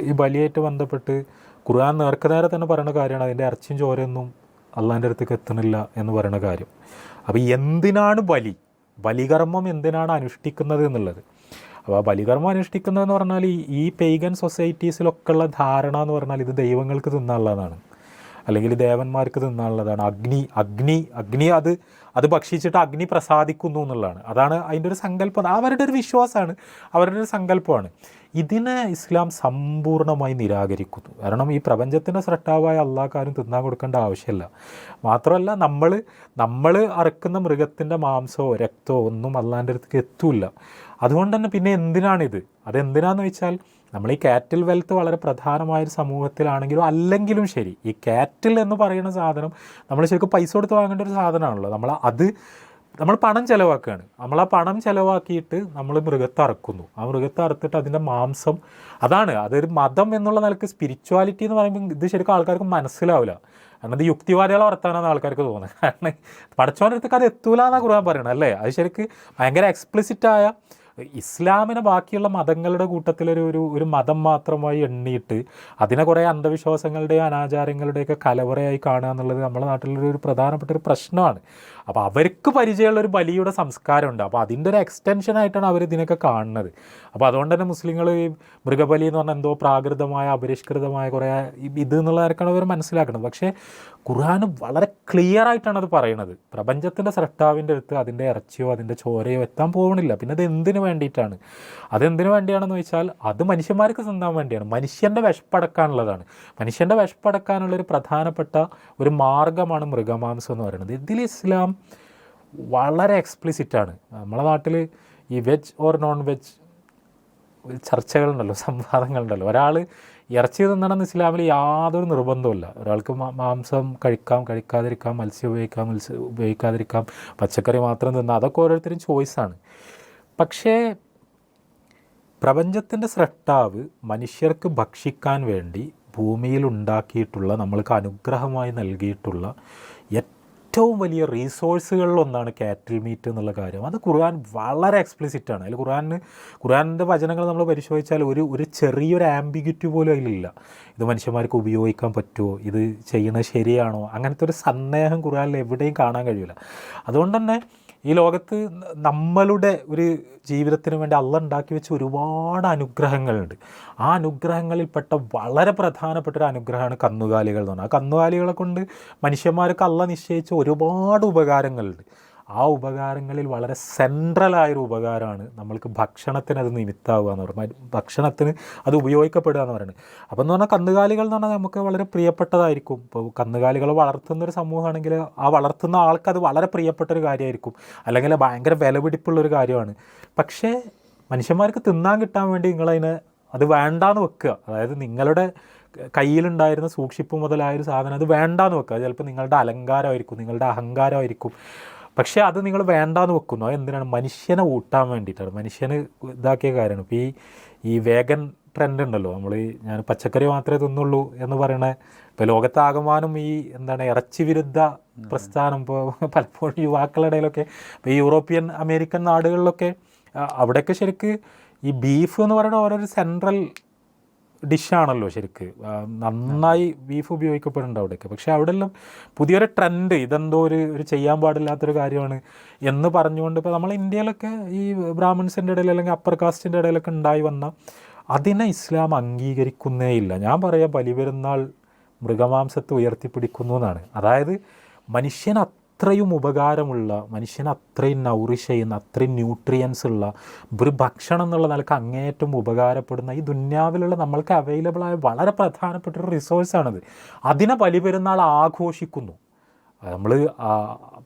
ഈ ബലിയായിട്ട് ബന്ധപ്പെട്ട് ഖുർആൻ നേർക്കുനേരെ തന്നെ പറയുന്ന കാര്യമാണ്. അതിന്റെ ഇറച്ചിയും ചോരയൊന്നും അള്ളാന്റെ അടുത്തേക്ക് എത്തണില്ല എന്ന് പറയുന്ന കാര്യം. അപ്പോൾ എന്തിനാണ് ബലി? ബലികർമ്മം എന്തിനാണ് അനുഷ്ഠിക്കുന്നത് എന്നുള്ളത്. അപ്പോൾ ആ ബലികർമ്മം അനുഷ്ഠിക്കുന്നതെന്ന് പറഞ്ഞാൽ ഈ ഈ പെയ്ഗൻ സൊസൈറ്റീസിലൊക്കെ ഉള്ള ധാരണ എന്ന് പറഞ്ഞാൽ ഇത് ദൈവങ്ങൾക്ക് തിന്നാനുള്ളതാണ്. അല്ലെങ്കിൽ ദേവന്മാർക്ക് തിന്നാനുള്ളതാണ്. അഗ്നി അഗ്നി അഗ്നി അത് അത് ഭക്ഷിച്ചിട്ട് അഗ്നി പ്രസാദിക്കുന്നു എന്നുള്ളതാണ്. അതാണ് അതിന്റെ ഒരു സങ്കല്പം. അവരുടെ ഒരു വിശ്വാസമാണ്. അവരുടെ ഒരു സങ്കല്പമാണ്. ഇതിനെ ഇസ്ലാം സമ്പൂർണമായി നിരാകരിക്കുന്നു. കാരണം ഈ പ്രപഞ്ചത്തിന്റെ സൃഷ്ടാവായ അള്ളാഹ്ക്കാരും തിന്നാൻ കൊടുക്കേണ്ട ആവശ്യമില്ല. മാത്രമല്ല നമ്മൾ നമ്മൾ അറക്കുന്ന മൃഗത്തിന്റെ മാംസമോ രക്തമോ ഒന്നും അള്ളാന്റെ അടുത്തേക്ക് എത്തൂല അതുകൊണ്ട് തന്നെ പിന്നെ എന്തിനാണിത്? അതെന്തിനാന്ന് വെച്ചാൽ നമ്മൾ ഈ കാറ്റിൽ വെൽത്ത് വളരെ പ്രധാനമായൊരു സമൂഹത്തിലാണെങ്കിലും അല്ലെങ്കിലും ശരി ഈ കാറ്റിൽ എന്ന് പറയുന്ന സാധനം നമ്മൾ ശരിക്കും പൈസ കൊടുത്ത് വാങ്ങേണ്ട ഒരു സാധനമാണല്ലോ. നമ്മൾ അത് നമ്മൾ പണം ചിലവാക്കുകയാണ്. നമ്മൾ ആ പണം ചിലവാക്കിയിട്ട് നമ്മൾ മൃഗത്തെ അറക്കുന്നു. ആ മൃഗത്തെ അറുത്തിട്ട് അതിന്റെ മാംസം അതാണ്. അതൊരു മതം എന്നുള്ള നിലയ്ക്ക് സ്പിരിച്വാലിറ്റി എന്ന് പറയുമ്പോൾ ഇത് ശരിക്കും ആൾക്കാർക്ക് മനസ്സിലാവില്ല. കാരണം ഇത് യുക്തിവാദികളെ വർത്താനാണ് ആൾക്കാർക്ക് തോന്നുന്നത്. കാരണം പഠിച്ചവന്റെ അടുത്തേക്ക് അത് എത്തൂല എന്നാണ് ഖുർആൻ പറയണത് അല്ലേ? അത് ശരിക്ക് ഭയങ്കര എക്സ്പ്ലിസിറ്റായ ഇസ്ലാമിനെ ബാക്കിയുള്ള മതങ്ങളുടെ കൂട്ടത്തിലൊരു ഒരു ഒരു മതം മാത്രമായി എണ്ണിയിട്ട് അതിനെ കുറേ അന്ധവിശ്വാസങ്ങളുടെയും അനാചാരങ്ങളുടെയൊക്കെ കലവറയായി കാണുക എന്നുള്ളത് നമ്മുടെ നാട്ടിലൊരു പ്രധാനപ്പെട്ട ഒരു പ്രശ്നമാണ്. അപ്പോൾ അവർക്ക് പരിചയമുള്ള ഒരു ബലിയുടെ സംസ്കാരമുണ്ട്. അപ്പോൾ അതിന്റെ ഒരു എക്സ്റ്റൻഷൻ ആയിട്ടാണ് അവർ ഇതിനൊക്കെ കാണുന്നത്. അപ്പോൾ അതുകൊണ്ട് തന്നെ മുസ്ലിങ്ങൾ ഈ മൃഗബലി എന്ന് പറഞ്ഞാൽ എന്തോ പ്രാകൃതമായ അപരിഷ്കൃതമായ കുറേ ഇത് എന്നുള്ളതായിരിക്കണം അവർ മനസ്സിലാക്കുന്നത്. പക്ഷേ ഖുർആൻ വളരെ ക്ലിയർ ആയിട്ടാണ് അത് പറയുന്നത്. പ്രപഞ്ചത്തിന്റെ സ്രഷ്ടാവിന്റെ അടുത്ത് അതിന്റെ ഇറച്ചിയോ അതിന്റെ ചോരയോ എത്താൻ പോകുന്നില്ല പിന്നെ അത് എന്തിനു വേണ്ടിയിട്ടാണ്? അതെന്തിനു വേണ്ടിയാണെന്ന് വെച്ചാൽ അത് മനുഷ്യന്മാർക്ക് തിന്നാൻ വേണ്ടിയാണ്. മനുഷ്യന്റെ വിശപ്പടക്കാനുള്ളതാണ്. മനുഷ്യന്റെ വിശപ്പടക്കാനുള്ളൊരു പ്രധാനപ്പെട്ട ഒരു മാർഗമാണ് മൃഗമാംസം എന്ന് പറയുന്നത്. ഇതിൽ ഇസ്ലാം വളരെ എക്സ്പ്ലിസിറ്റാണ് നമ്മളെ നാട്ടിൽ ഈ വെജ് ഓർ നോൺ വെജ് ചർച്ചകളുണ്ടല്ലോ സംവാദങ്ങളുണ്ടല്ലോ. ഒരാൾ ഇറച്ചി തിന്നണമെന്ന് ഇസ്ലാമിൽ യാതൊരു നിർബന്ധമില്ല ഒരാൾക്ക് മാംസം കഴിക്കാം കഴിക്കാതിരിക്കാം മത്സ്യം ഉപയോഗിക്കാം മത്സ്യം ഉപയോഗിക്കാതിരിക്കാം പച്ചക്കറി മാത്രം തിന്നാം അതൊക്കെ ഓരോരുത്തരും ചോയ്സാണ് പക്ഷേ പ്രപഞ്ചത്തിന്റെ സ്രഷ്ടാവ് മനുഷ്യർക്ക് ഭക്ഷിക്കാൻ വേണ്ടി ഭൂമിയിൽ ഉണ്ടാക്കിയിട്ടുള്ള നമ്മൾക്ക് അനുഗ്രഹമായി നൽകിയിട്ടുള്ള വലിയ റീസോഴ്സുകളിലൊന്നാണ് കാറ്റിൽ മീറ്റ് എന്നുള്ള കാര്യം. അത് ഖുർആൻ വളരെ എക്സ്പ്ലിസിറ്റ് ആണ്. അതിൽ ഖുർആാനിന് ഖുർആാനിന്റെ വചനങ്ങൾ നമ്മൾ പരിശോധിച്ചാൽ ഒരു ഒരു ചെറിയൊരു ആംബിഗ്യൂറ്റി പോലും അതിലില്ല. ഇത് മനുഷ്യന്മാർക്ക് ഉപയോഗിക്കാൻ പറ്റുമോ? ഇത് ചെയ്യുന്നത് ശരിയാണോ? അങ്ങനത്തെ ഒരു സന്ദേഹം ഖുർആാനിൽ എവിടെയും കാണാൻ കഴിയില്ല. അതുകൊണ്ട് തന്നെ ഈ ലോകത്ത് നമ്മളുടെ ഒരു ജീവിതത്തിന് വേണ്ടി അള്ള ഉണ്ടാക്കി വെച്ച ഒരുപാട് അനുഗ്രഹങ്ങളുണ്ട്. ആ അനുഗ്രഹങ്ങളിൽപ്പെട്ട വളരെ പ്രധാനപ്പെട്ട ഒരു അനുഗ്രഹമാണ് കന്നുകാലികൾ എന്ന് പറഞ്ഞാൽ. ആ കന്നുകാലികളെ കൊണ്ട് മനുഷ്യന്മാർക്ക് അള്ള നിശ്ചയിച്ച ഒരുപാട് ഉപകാരങ്ങളുണ്ട്. ആ ഉപകാരങ്ങളിൽ വളരെ സെൻട്രലായൊരു ഉപകാരമാണ് നമ്മൾക്ക് ഭക്ഷണത്തിന് അത് നിമിത്താവുക എന്ന് പറയുന്നത്. ഭക്ഷണത്തിന് അത് ഉപയോഗിക്കപ്പെടുക എന്ന് പറയുന്നത്. അപ്പം എന്ന് പറഞ്ഞാൽ കന്നുകാലികൾ എന്ന് പറഞ്ഞാൽ നമുക്ക് വളരെ പ്രിയപ്പെട്ടതായിരിക്കും. ഇപ്പോൾ കന്നുകാലികളെ വളർത്തുന്നൊരു സമൂഹമാണെങ്കിൽ ആ വളർത്തുന്ന ആൾക്ക് അത് വളരെ പ്രിയപ്പെട്ട ഒരു കാര്യമായിരിക്കും. അല്ലെങ്കിൽ ഭയങ്കര വിലപിടിപ്പുള്ളൊരു കാര്യമാണ്. പക്ഷേ മനുഷ്യന്മാർക്ക് തിന്നാൻ കിട്ടാൻ വേണ്ടി നിങ്ങളതിനെ അത് വേണ്ടാന്ന് വെക്കുക. അതായത് നിങ്ങളുടെ കയ്യിലുണ്ടായിരുന്ന സൂക്ഷിപ്പ് മുതലായൊരു സാധനം അത് വേണ്ടാന്ന് വെക്കുക. ചിലപ്പോൾ നിങ്ങളുടെ അലങ്കാരമായിരിക്കും നിങ്ങളുടെ അഹങ്കാരമായിരിക്കും. പക്ഷേ അത് നിങ്ങൾ വേണ്ടാന്ന് വെക്കുന്നു. അത് എന്തിനാണ്? മനുഷ്യനെ ഊട്ടാൻ വേണ്ടിയിട്ടാണ്. മനുഷ്യന് ഇതാക്കിയ കാര്യമാണ്. ഇപ്പോൾ ഈ ഈ വേഗൻ ട്രെൻഡ് ഉണ്ടല്ലോ. നമ്മൾ ഞാൻ പച്ചക്കറി മാത്രമേ തിന്നുള്ളൂ എന്ന് പറയണ ഇപ്പോൾ ലോകത്താകമാനം ഈ എന്താണ് ഇറച്ചി വിരുദ്ധ പ്രസ്ഥാനം ഇപ്പോൾ പലപ്പോഴും യുവാക്കളുടെ ഇടയിലൊക്കെ ഇപ്പോൾ ഈ യൂറോപ്യൻ അമേരിക്കൻ നാടുകളിലൊക്കെ അവിടെയൊക്കെ ശരിക്ക് ഈ ബീഫ് എന്ന് പറയുന്ന ഓരോരു സെൻട്രൽ ഡിഷാണല്ലോ ശരിക്ക്. നന്നായി ബീഫ് ഉപയോഗിക്കപ്പെടുന്നുണ്ട് അവിടെയൊക്കെ. പക്ഷേ അവിടെ എല്ലാം പുതിയൊരു ട്രെൻഡ് ഇതെന്തോ ഒരു ഒരു ചെയ്യാൻ പാടില്ലാത്തൊരു കാര്യമാണ് എന്ന് പറഞ്ഞുകൊണ്ട് ഇപ്പോൾ നമ്മൾ ഇന്ത്യയിലൊക്കെ ഈ ബ്രാഹ്മിൺസിന്റെ ഇടയിൽ അല്ലെങ്കിൽ അപ്പർ കാസ്റ്റിന്റെ ഇടയിലൊക്കെ ഉണ്ടായി വന്ന അതിനെ ഇസ്ലാം അംഗീകരിക്കുന്നേ ഇല്ല ഞാൻ പറയാം ബലിപെരുന്നാൾ മൃഗമാംസത്തെ ഉയർത്തിപ്പിടിക്കുന്നു എന്നാണ്. അതായത് മനുഷ്യൻ അത്രയും ഉപകാരമുള്ള മനുഷ്യന് അത്രയും നൗറിഷ് ചെയ്യുന്ന അത്രയും ന്യൂട്രിയൻസ് ഉള്ള ഒരു ഭക്ഷണം എന്നുള്ള നിലയ്ക്ക് അങ്ങേയറ്റം ഉപകാരപ്പെടുന്ന ഈ ദുന്യാവിലുള്ള നമ്മൾക്ക് അവൈലബിൾ ആയ വളരെ പ്രധാനപ്പെട്ട ഒരു റിസോഴ്സാണത് അതിനെ ബലിപെരുന്നാൾ ആഘോഷിക്കുന്നു. നമ്മൾ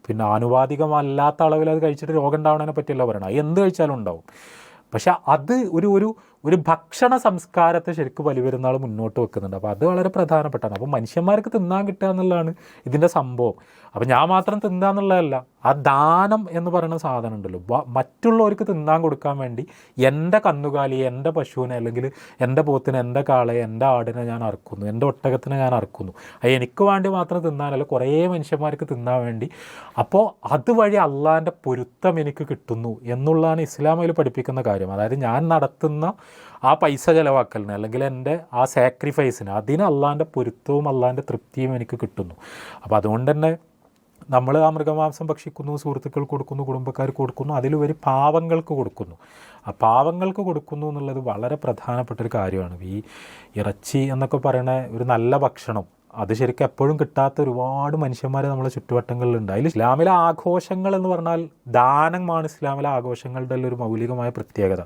പിന്നെ ആനുവാദികമല്ലാത്ത അളവിൽ അത് കഴിച്ചിട്ട് രോഗം ഉണ്ടാവണതിനെ പറ്റിയല്ല പറയണം എന്ത് കഴിച്ചാലും ഉണ്ടാവും. പക്ഷേ അത് ഒരു ഒരു ഒരു ഭക്ഷണ സംസ്കാരത്തെ ശരിക്കും ബലിപെരുന്നാൾ മുന്നോട്ട് വെക്കുന്നുണ്ട്. അപ്പോൾ അത് വളരെ പ്രധാനപ്പെട്ടാണ് അപ്പോൾ മനുഷ്യന്മാർക്ക് തിന്നാൻ കിട്ടുക എന്നുള്ളതാണ് ഇതിന്റെ സംഭവം. അപ്പോൾ ഞാൻ മാത്രം തിന്നുക എന്നുള്ളതല്ല ആ ദാനം എന്ന് പറയുന്ന സാധനം ഉണ്ടല്ലോ. മറ്റുള്ളവർക്ക് തിന്നാൻ കൊടുക്കാൻ വേണ്ടി എന്റെ കന്നുകാലിയെ എന്റെ പശുവിനെ അല്ലെങ്കിൽ എന്റെ പോത്തിനെ എന്റെ കാളയെ എന്റെ ആടിനെ ഞാൻ അറക്കുന്നു. എന്റെ ഒട്ടകത്തിനെ ഞാൻ അറക്കുന്നു. എനിക്ക് വേണ്ടി മാത്രം തിന്നാനല്ല കുറേ മനുഷ്യന്മാർക്ക് തിന്നാൻ വേണ്ടി. അപ്പോൾ അതുവഴി അള്ളാന്റെ പൊരുത്തം എനിക്ക് കിട്ടുന്നു എന്നുള്ളതാണ് ഇസ്ലാമിൽ പഠിപ്പിക്കുന്ന കാര്യം. അതായത് ഞാൻ നടത്തുന്ന ആ പൈസ ചിലവാക്കലിന് അല്ലെങ്കിൽ എന്റെ ആ സാക്രിഫൈസിന് അതിന് അള്ളാന്റെ പൊരുത്തവും അള്ളാന്റെ തൃപ്തിയും എനിക്ക് കിട്ടുന്നു. അപ്പോൾ അതുകൊണ്ട് തന്നെ നമ്മൾ ആ മൃഗമാംസം ഭക്ഷിക്കുന്നു സുഹൃത്തുക്കൾ കൊടുക്കുന്നു കുടുംബക്കാർ കൊടുക്കുന്നു അതിലുപരി പാവങ്ങൾക്ക് കൊടുക്കുന്നു. ആ പാവങ്ങൾക്ക് കൊടുക്കുന്നു എന്നുള്ളത് വളരെ പ്രധാനപ്പെട്ട ഒരു കാര്യമാണ്. ഈ ഇറച്ചി എന്നൊക്കെ പറയുന്ന ഒരു നല്ല ഭക്ഷണം അത് ശരിക്കും എപ്പോഴും കിട്ടാത്ത ഒരുപാട് മനുഷ്യന്മാർ നമ്മളെ ചുറ്റുവട്ടങ്ങളിലുണ്ട്. അതിൽ ഇസ്ലാമിലെ ആഘോഷങ്ങൾ എന്ന് പറഞ്ഞാൽ ദാനമാണ് ഇസ്ലാമിലെ ആഘോഷങ്ങളുടെ ഒരു മൗലികമായ പ്രത്യേകത.